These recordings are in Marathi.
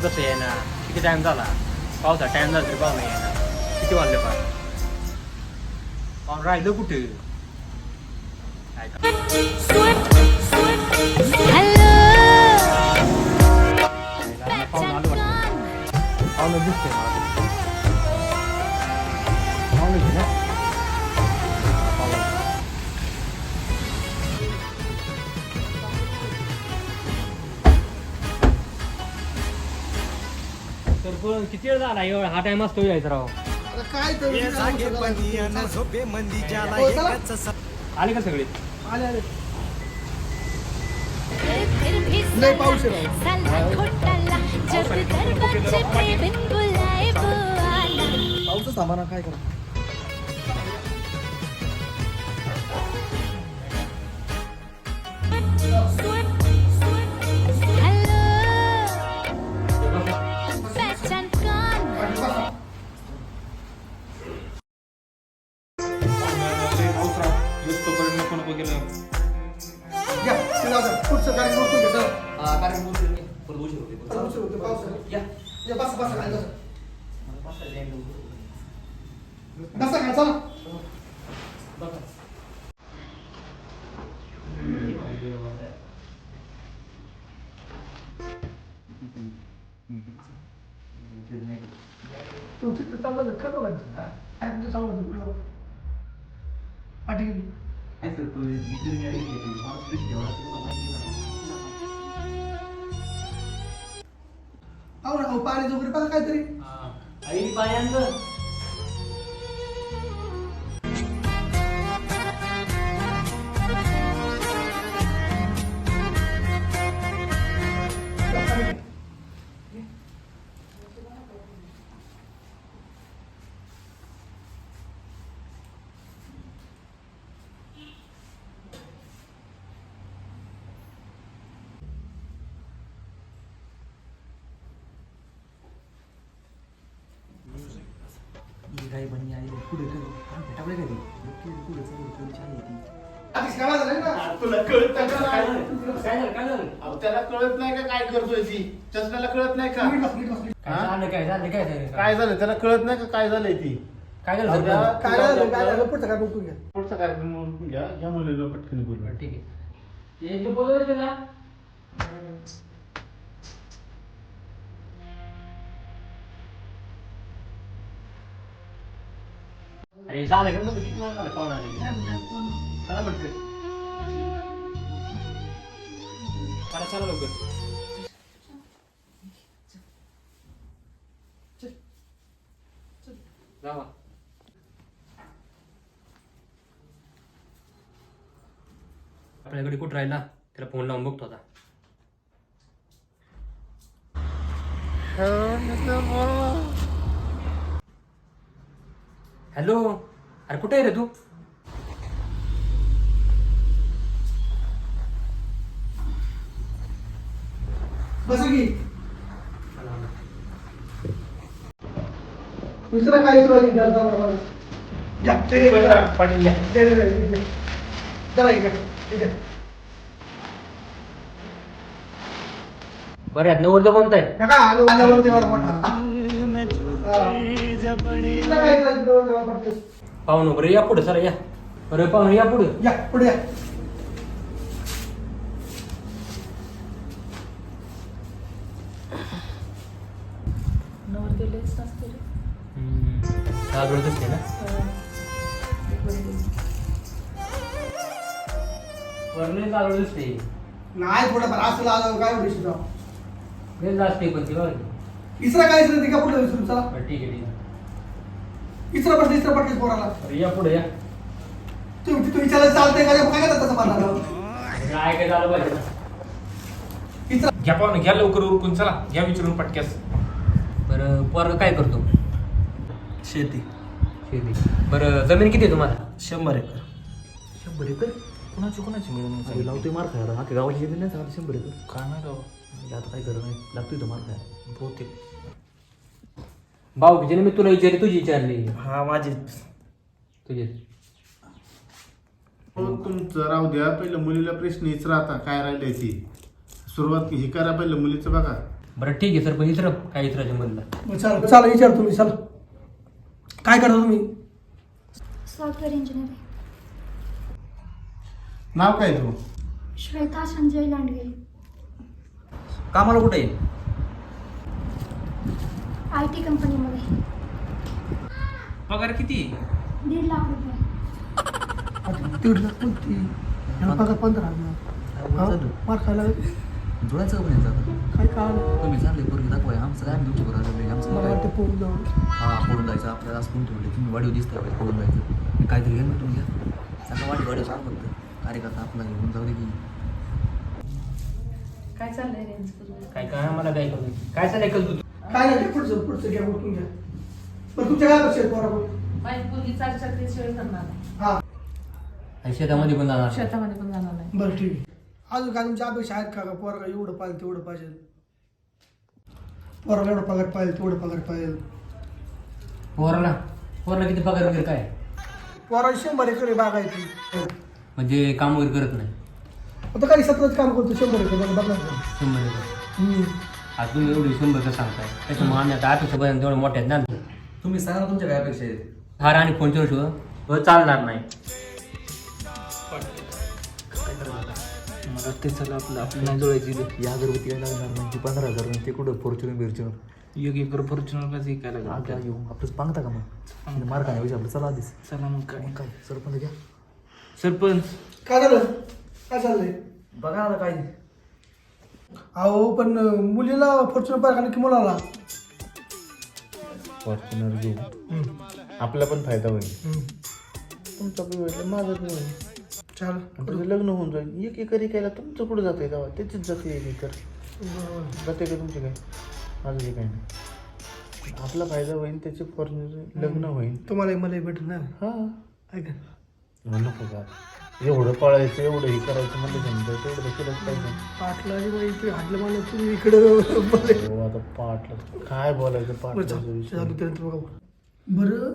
आयला अजून पाहुणं कसं आहे ना किती टाइम झाला पावसा टाइम झाला तरी पाहुणं आहे ना किती वाजले पार पाहुणं राहिलं कुठे काय का- आयला, पाहुणं आलं वाटतं पाहुणं दिसते मला पाहुणं तर पण किती वेळ झाला? एवढा हा टाइम असतो यायचा राव. आता काय हो, सा- आले का सगळे? आले आले. नहीं पाऊस आहे. राव. पाऊसच थांबा ना काय करा? तू तिकडे चालला तर खरं लागतं काय तुझं चाललं होतं पाठी गेली अहो ना अहो पाणी झोपडी पाहिजे. काहीतरी आई पायांग आधीच काय झालं ना तुला कळत नाही का काय काय? झालं? काय झालं? अहो, त्याला कळत नाही का काय करतोय ती? चष्म्याला कळत नाही का. काय झालं काय झालं काय झालं? काय झालं? त्याला कळत नाही का काय झालंय ती? काय झालं अहो, त्या- सरपंच? काय झालं काय झालं? पुढचं काय बघून घ्या. पुढचा कार्यक्रम म्हणून घ्या? या मुलीला पटकन बोलवा ठीक आहे. हे बोलत होते झालं का मग किती झाला पाहुणा चला म्हटलं चला चला लवकर जावा आपल्याकडे कुठं राहिला? त्याला फोन लावून बघतो आता. हॅलो अरे कुठे आहे रे तू? बस की. दुसरं पाटील दे, दे. चला इकडे इकडे. बरं यात नवरदेव कोणता आहे? नका आलो आल्यावर तेव्हा मोठा. हा. दुसरं काय करायचं तेव्हा तेव्हा पटकन. पाहुणं बरं या पुढे चला या. बरं पाहुणं या पुढे. या पुढे या. दिसते ना? वरले चालू दिसते नाही थोडं बरं असं काय होईल राव लय जास्त आहे पण ती बघ इसरा काय इसरा ती का पुढे विसरून चला बरं ठीक आहे ठीक आहे. इसरा पटलं इसरा पटलं पोराला. बरं या पुढे या. तू तू विचारायला चालतंय का? काय करत तसं मला काय काय झालं पाहिजे? ना इसरा घ्या पाहुणे घ्या लवकर उरकून चला. घ्या विचारून पटक्यास. बरं पोरग काय करतो? शेती. शेती. बरं जमीन किती आहे तुम्हाला? शंभर एकर. शंभर एकर? कुणाची कुणाची मिळून अरे लावतोय मार खायला. अख्ख्या गावाची जमीन नाही झाली शंभर एकर. काय नाही म्हणजे आता काय करत नाही लागतोय तो मार खायला. बहुतेक. भाऊ मी तुला विचारली तुझी विचारली हा माझी. तुझी. हो तुमचं राहू द्या. पहिलं मुलीला प्रश्न विचारा आता काय राहिलंय ती. सुरुवात हे करा पहिलं मुलीचं बघा. बरं ठीक आहे सर पण इतर काय इतराच्या मुलीला चाल चला विचार तुम्ही चला. काय करता तुम्ही? सॉफ्टवेअर इंजिनियर नाव काय तू श्वेता संजय लांडगे. कामाला कुठे आहे? आय टी कंपनीमध्ये. पगार किती? दीड लाख रुपये. आता दीड लाख कोणती? याला पगार पंधरा. हजार हा? मार खायला. लागला. जुळायचं का पण याचं? काय तुम्ही चांगले पोरगी दाखवाय आमचं काय आम्ही तुमच्या बरोबर आमचं मला काय? वाटतं हा पळून जायचं आपल्याला असं कोण ठेवले तुम्ही वाढीव दिसताय बाई, पळून जायचं. मी काहीतरी घ्या ना तुम्ही घ्या. सांगा वाढीव वाढीव सांग फक्त. कार्यकर्ता आपला घेऊन जाऊ दे की. काय चाललंय रेंज काय काय मला काय करू काय सर ऐकल तू काय नाही पुढचं पुढचं घ्या उठून घ्या. पण तुमच्या काय माझी मुलगी चार चाकरी शिवाय करणार हा. आणि शेतामध्ये पण जाणार. शेतामध्ये पण जाणार नाही बरं ठीक आहे. अजून काय तुमच्या अपेक्षा आहेत का का पोरगा एवढं पाहिजे तेवढं पाहिजे पोराला एवढं पगार पाहिजे तेवढं पगार पाहिजे पोराला? पोराला किती पगार वगैरे काय? पोराला शंभर एकर बागायची म्हणजे काम वगैरे करत नाही. आता काही सतत काम करतो शंभर एकर. बघा बघा. शंभर एकर. हम्म. आता तुम्ही एवढी शंभर का सांगताय. त्याच्यामुळे आम्ही आता अपेक्षापर्यंत तेवढे मोठे आहेत ना तुम्ही सांगा ना तुमच्या काय अपेक्षा आहेत? हार आणि फोनच्या शिवाय चालणार नाही. मला ते चला आपलं आपलं नाही जुळायची. या अगरबत्ती काय लागणार नाही ती पंधरा हजार नाही ते कुठं? फॉर्च्युनर बिर्च्युनर एक एकर फॉर्च्युनर कसं काय काय लागलं येऊ. आपलंच पांगता का मग? मार खाण्यापेक्षा आपलं चला आधीच. चला मग काय? मग काय? सरपंच घ्या. सरपंच. काय झालं? काय चाललंय? बघा ना काय अहो पण मुलीला फॉर्च्युनर पाहिजे की मुलाला? फॉर्च्युनर घेऊ. आपला पण फायदा होईल. तुमचा बी होईल माझा बी होईल. चाल. तुझं लग्न होऊन जाईल. एक एकर एकायला तुमचं कुठं जाते गावात? त्याचीच जाते एक एकर. जाते का तुमचे काय माझं हे काय नाही. आपला फायदा होईल त्याचे फॉर्च्युनर लग्न होईल. तुम्हाला मला भेटत ना हा. ऐका. नको का? एवढं पळायचं एवढं हे करायचं म्हणलं समजा तेवढं केलंच पाहिजे. पाटला इथे हाडलं मला तुम्ही इकडं बोलले. हो आता पाटलं. काय बोलायचं बरं, पाटलाचं चाल- विषय? चालू त्यानंतर बघा. बरं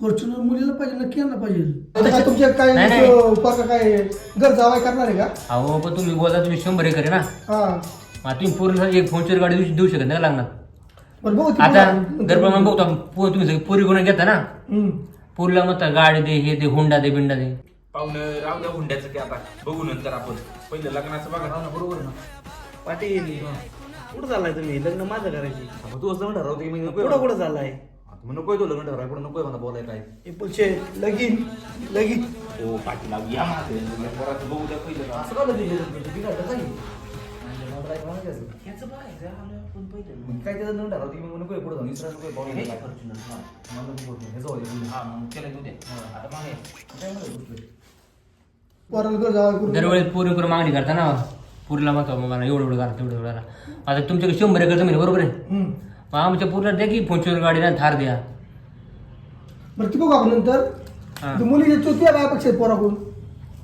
फॉर्च्युनर मुलीला पाहिजे नक्की यांना पाहिजे. आता तुमच्या काय नाही, नाही. असं पोरगा काय घर जावाय करणार आहे का? अहो पण तुम्ही बोलता तुम्ही शंभर एकर आहे ना. हा. मग तुम्ही पूर्ण एक फोनची गाडी देऊ देऊ शकत नाही का लागणार? बरं बघू ती आता पोरं- दरप्रमाणे बघतो आपण. पो- तुम्ही सगळी पुरी गुन्हा घेता ना? हम्म. पुरीला मग गाडी दे हे दे हुंडा दे बिंडा दे. पाहुणं राहू द्या हुंड्याचं की आता. बघू नंतर आपण. पहिलं लग्नाचं बघा. ना बरोबर ना. पाटील कुठं चाललाय तुम्ही? लग्न माझं करायची. मग तू असं ठरवते की मी नको कुठं कुठं चाललाय? मग नकोय तो लग्न ठरवाय कुठं नकोय मला बोलाय काय? हे लगीन लगीन. हो पाटील अहो, या माझं पोराचं बघू द्या पहिलं असं का? लगेच बिघडलं काय याचं बघायचं आपण पहिलं. मग काय त्याचं लग्न ठरवते की मी नकोय पुढे जाऊन? इसरा नकोय पाहुणे. हे जाऊ दे. बोलू. हा मग त्याला घेऊ द्या आता मागे. काय म्हणत होतो? पोराला घर जावाय करून दरवेळेस पुरी करून मागणी करता ना पुरीला म्हणतो मग मला एवढं एवढं करा तेवढं एवढं करा आता तुमच्याकडे शंभर एकर जमीन आहे, बरोबर आहे? हम्म. मग आमच्या पुरीला द्या की फोनचीवर गाडी ना थार द्या. बरं ती बघू आपण नंतर. हा. ती मुलीच्या चौथ्या काय अपेक्षा आहेत पोराकडून.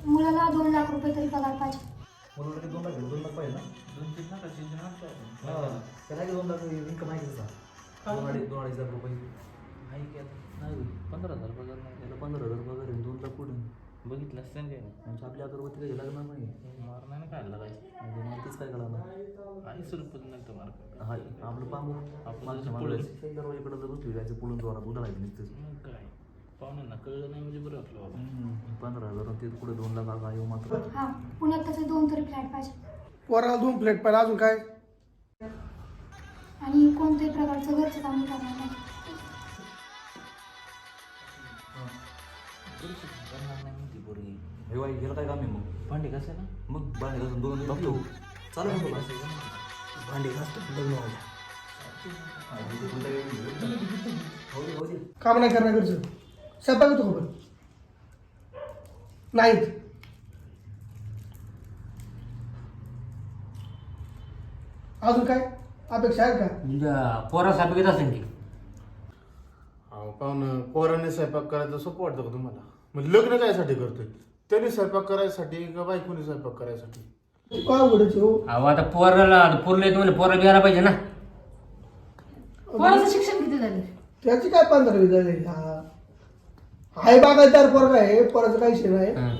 मुलाला दोन लाख रुपये तरी पगार पाहिजे. मला आहे, हा आहे आहे. पंधरा हजार पगार नाही. त्याला पंधरा हजार पगार आहे दोन लाख कुठून बघितलं असतं काय म्हणजे आपल्या अगरबत्ती काही लागणार नाही. मारणार काय लागायचं म्हणजे मला तेच काय कळणार काही स्वरूपात नव्हतं मार्क हा आपलं पाहू मागच्या पुढे. मागं दरवाजेकडे जर बसली जायचं पुढून जोरात उद्या लागली नुसतेच. मग काय? पाहुण्यांना कळलं नाही म्हणजे बरं आपलं बाबा. पंधरा हजार ते पुढे दोन लाख आला येऊ मात्र. हा पुण्यात त्याचे दोन तरी फ्लॅट पाहिजे. पोराला दोन प्लेट पाहिजे अजून काय? आणि कोणत्याही प्रकारचं घरचं काम करणार नाही. करणार नाही म्हणते पोरगी. हे वाई गेलं काय काम आहे मग? भांडे कसं ना. मग बाहेर घासून दोन दिवस बघतो. चालू नको का? भांडे घासतो लग्न. काम नाही करणार घरचं. स्वयंपाक येतो नाहीत. अजून काय? अपेक्षा आहे का? पोरा सापे घेत असेल की. अहो पाहुणं पोराने स्वयंपाक करायचं सोपं वाटतं का तुम्हाला? मग लग्न कायसाठी करतोय? त्याने स्वयंपाक करायसाठी का बायकोने स्वयंपाक करायसाठी? काय उघडायचे हो अहो आता पोराला पोरला येतो म्हणजे पोरा पाहिजे ना. पोराचं शिक्षण किती झाले? त्याची काय पंधरावी झाली? हा. आहे बागायतदार पोरगा आहे पोराचं काही विषय नाही. हं.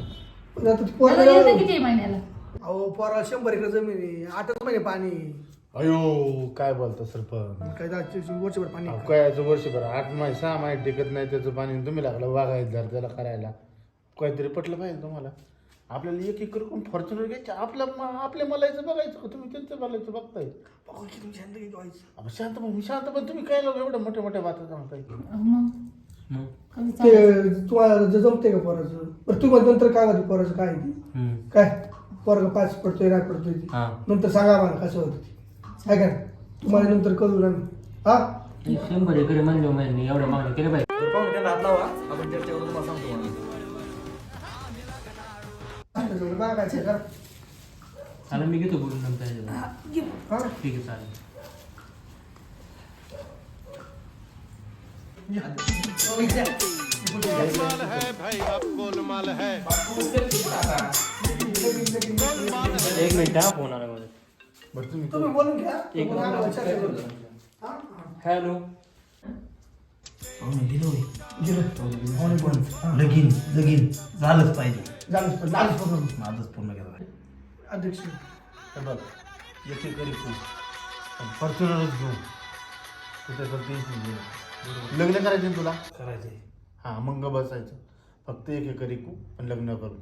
पण आता त्याला पोरगा येतं किती आहे महिन्याला? अहो पोरा शंभर एकर जमीन आहे आठच महिने पाणी अयो काय बोलतो सरपंच? काय जायचं वर्षभर पाणी अहो, कायचं वर्षभर? आठ महिने सहा महिने टिकत नाही त्याचं पाणी. तुम्ही लागलं वागायचं जर त्याला करायला. काहीतरी पटलं पाहिजे तुम्हाला. आपल्याला एक एक करून फॉर्च्युनर घ्यायचे? आपलं म- आपल्या मलायचं बघायचं. का तुम्ही त्यांचं मलायचं बघताय. बघू की शांत किती व्हायचं. अहो, शांत पण मी शांत पण तुम्ही काय लोक एवढ्या मोठ्या मोठ्या बाता सांगताय मग? कमी ते तुम्हाला ज- जमते का पोराचं? बरं तुम्हाला नंतर काय होतं पोराचं काय आहे ते? काय? पोरग पाच पडतोय रात पडतोय ते. नंतर सांगा मला कसं होतं ते. काय काय तुम्हाला नंतर कळू ना हा? शंभर एकर म्हणले महिने एवढ्या मागणी केले पाहिजे. तर पाहून त्यांना हात लावा आपण चर्चा करून तुम्हाला सांगतो म्हणून. बघायचं का चालेल मी घेतो बोलून नंतर हा ठीक आहे चालेल. एक मिनिट हा फोन आला माझा बरं तुम्ही तुम्ही बोलून घ्या. एक मग आम्हाला चर्चा करू. हा? हॅलो. लगीन लगीन. झालंच पाहिजे. झालंच पण झालंच पण. माझंच पूर्ण केलं अध्यक्ष. हे बघ एक एक करी खूप फॉर्च्युनरच घेऊ. तू त्याचं टेन्शन घेऊ. लग्न करायचं तुला? करायचंय. हां मग बसायचं. फक्त एक एक करी कू पण लग्न करू.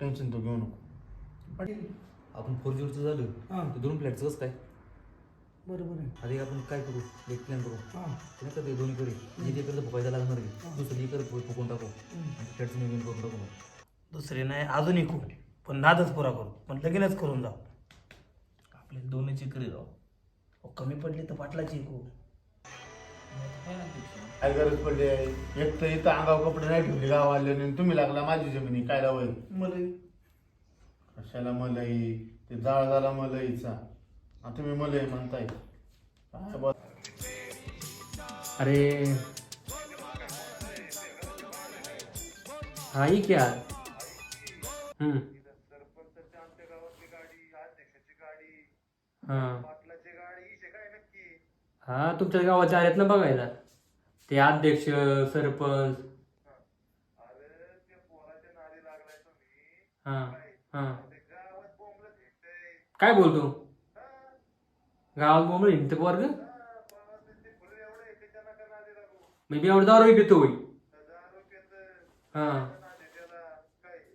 टेन्शन तू घेऊ नको. पाटील आपण फोर जीवरचं झालं हा. ते दोन फ्लॅटचं कसं काय? बरोबर आहे. आधी आपण काय करू? एक प्लॅन करू. हा. ते नाही का ते दोन्ही कडे एक एकरचं फुकायला लागणार आहे. दुसरं एकर फु- फुकून टाकू आणि फ्लॅटचं नवीन करून टाकू. दुसरे नाही अजून एक पण नादच पुरा करू. पण लगीनच करून जाऊ. आपले दोन्हीची करी जाऊ अहो, कमी पडली तर पाटलाची ऐकू काय गरज पडली आहे? एक तर इथं अंगावर कपडे नाही ठेवले गाव आले आणि तुम्ही लागला माझी जमिनी. काय लावाय मला कशाला मलई? ते जाळ झाला मलईचा. आता तुम्ही मलई म्हणताय. काय बोल अरे. हा ही क्या हम्म. हा. हा तुमच्या गावाच्या आहेत ना बघायला. ते अध्यक्ष सरपंच. हा हा. काय बोलतो? गावात बोंबल हिंडते वर्ग मी बी एवढं दारू पितो होई हा.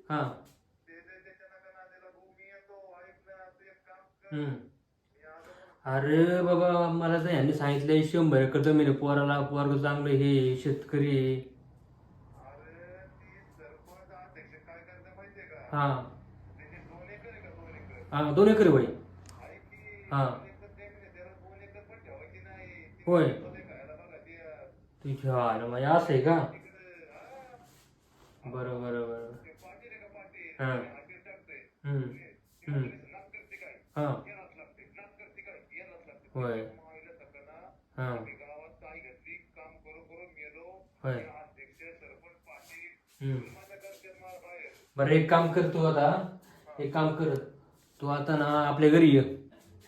हा. हम्म. अरे बाबा मला तर यांनी सांगितलंय शंभर एकर जमीन पोराला पोरग चांगलं हे शेतकरी. हा. हां दोन एकर होय बाई होय. तुझ्या आलं म्हणजे असं आहे का? बरं बरं बरं हां. हां. होय. हां. होय. बरं एक काम कर तू आता. एक काम कर. तू आता ना आपल्या घरी ये.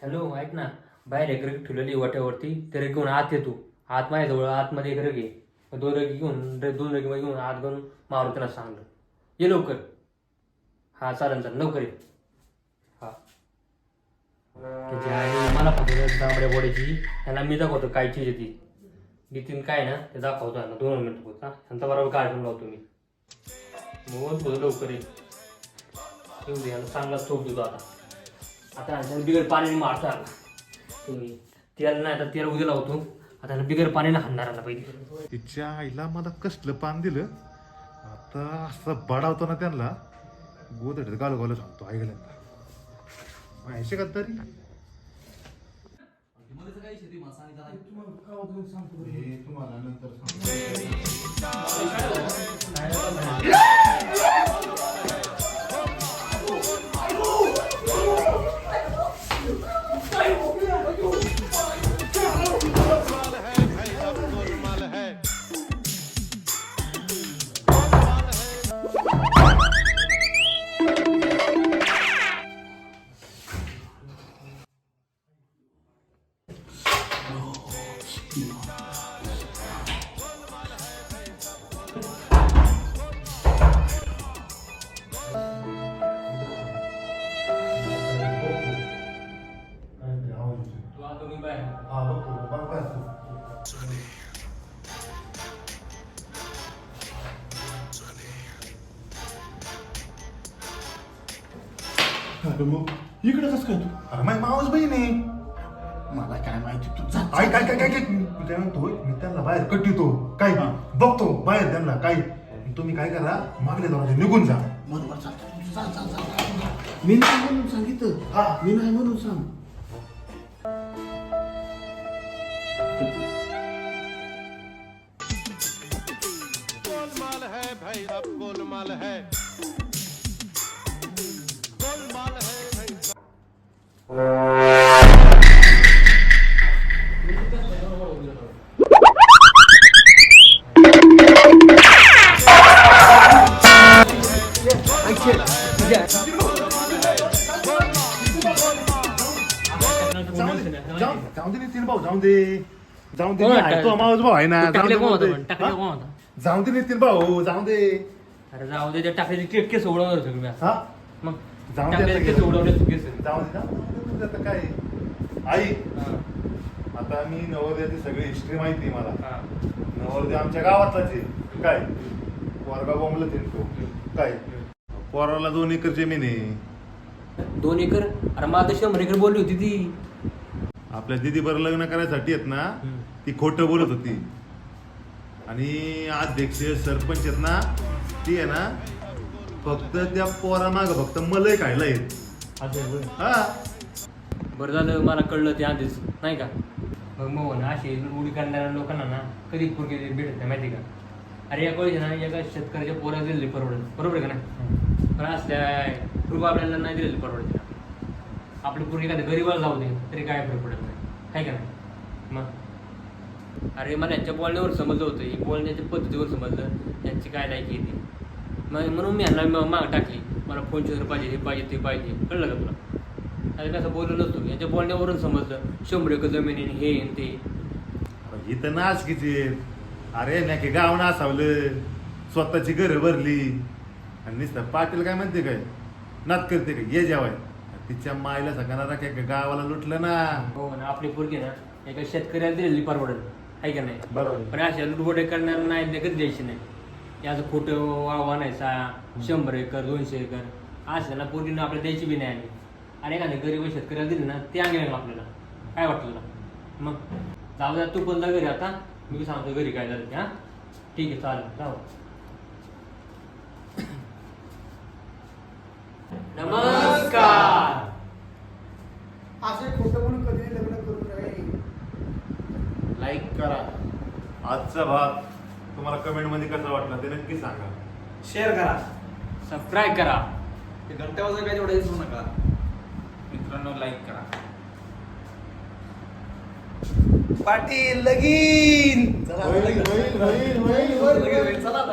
हॅलो ऐक ना. बाहेर एक रग ठेवलेली वाट्यावरती. ते रग घेऊन आत ये तू. आत माझ्याजवळ आतमध्ये एक रग आहे दोन रगी घेऊन रे- दोन रगी घेऊन आत घेऊन मारून त्यांना सांगलं ये लवकर. हा चालेल चालेल लवकर ये. हा. त्याची आई मला फक्त तांबड्या बोड्याची. ह्याला मी दाखवतो काय चीज आहे ती. नितीन काय ना ते दाखवतो ह्यांना दोन मिनिट होत हा. ह्यांचा बरोबर काढून लावतो मी मग बोल लवकर ये. येऊ दे ह्याला चांगला चोप देतो आता. आता बिगर पाण्याने मारतो तुम्ही तेल नाही तर तेल उद्या लावतो आता बिगर पाण्याने हाणणार आला पाहिजे तिच्या आईला मला कसलं पान दिलं? आता असं बडावतो ना त्यांना गोदड गाल गाल सांगतो ऐकल्यानंतर माहिती का तरी? हे तुम्हाला नंतर सांगतो. मग? इकडे कसं काय तू? अरे माझी मावस बहीण आहे. मला काय माहिती तू जा. काय काय काय काय काय? मी काय म्हणतोय मी त्यांना बाहेर कटितो काय? बघतो बाहेर त्यांना काय. तुम्ही काय करा मागल्या दरवाजा निघून जा. बरोबर चालतं जा जा जा, जा मी नाही म्हणून सांगितलं. हा. मी नाही म्हणून सांग. जाऊ दे कोण मी होता? आहे तो मावस भाऊ आहे ना. जाऊ टाकले दे कोण जाऊ होता दे. पण? टाकले हा? कोण होता जाऊ दे नितीन भाऊ जाऊ दे. अरे जाऊ दे त्या टाकल्याचे केस केस उडवणार होते तुम्ही. हा? मग जाऊ दे टाकल्याचे आता केस. उडवले केस. जाऊ दे जाऊ दे आता काय? आई हा, आता मी नवोदयाची सगळी हिस्ट्री माहिती आहे मला. हा. नवोदय आमच्या गावातलाच आहे. काय? पोरगा बोंबला तो. काय? पोराला दोन एकर जमीन आहे. दोन एकर? अरे मला तर शंभर एकर बोलली होती ती. आपल्या दिदी बरं लग्न करायसाठी आहेत ना? हम्म. ती खोटं बोलत होती. आणि अध्यक्ष सरपंच आहेत ना ती आहे ना फक्त त्या पोरामाग फक्त मलई खायला येत. हा. बरं झालं मला कळलं ते आधीच नाही का? मग मग ना अशी उडी करणाऱ्या लोकांना ना कधी पूर्वी भेटत नाही माहिती का? अरे या कळीचे ना एका शेतकऱ्याच्या पोरा दिलेली परवडत. बरोबर आहे का नाही? पण असल्या रुपये आपल्याला नाही दिलेली परवडते. आपली पूर्वी एखाद्या गरीबाला जाऊ दे तरी काय फरक पडत नाही. आहे का नाही? मग? अरे मला यांच्या बोलण्यावर समजलं होतं. ही बोलण्याच्या पद्धतीवर समजलं. यांची काय लायकी येते मग म्हणून मी यांना माग टाकली. मला फोनची जर पाहिजे हे पाहिजे ते पाहिजे. कळलं का तुला? अरे कसं बोललो नसतो. यांच्या बोलण्यावरून समजलं. शंभर एकर जमिनी हे आणि ते. ही तर नाच किती अरे नाही की गाव नासावलं. स्वतःची घरं भरली. आणि नुसतं पाटील काय म्हणते काय? नात करते काय? ये जेवाय. तिच्या मायला सगळ्यांना काय? गावाला लुटलं ना. हो ना आपली पोरगी ना एका शेतकऱ्याला दिलेली परवडत आहे का नाही? बरोबर. पण अशा लुटवडे करणार नाही कधी द्यायची नाही. याचं खोटं वाव आणायचा शंभर एकर दोनशे एकर असं ना पोरीनं आपल्याला द्यायची बी नाही आली. अरे एखाद्या गरीब शेतकऱ्याला दिली ना ते अंगे आपल्याला. काय वाटतं तुला? मग जाऊ द्या तू पण जा घरी आता. मी सांगतो घरी काय झालं ते हा? ठीक आहे चालेल. जाऊ नमस्कार असे खोटं म्हणून कधी लग्न करू नये लाईक करा आजचा भाग तुम्हाला कमेंटमध्ये कसा वाटला ते नक्की सांगा. शेअर करा. सबस्क्राईब करा. ते घंटा वाजता काय तेवढं विसरू नका. मित्रांनो लाईक करा. पाटील लगीन. चला. होईल, होईल, होईल, होईल, होईल. चला.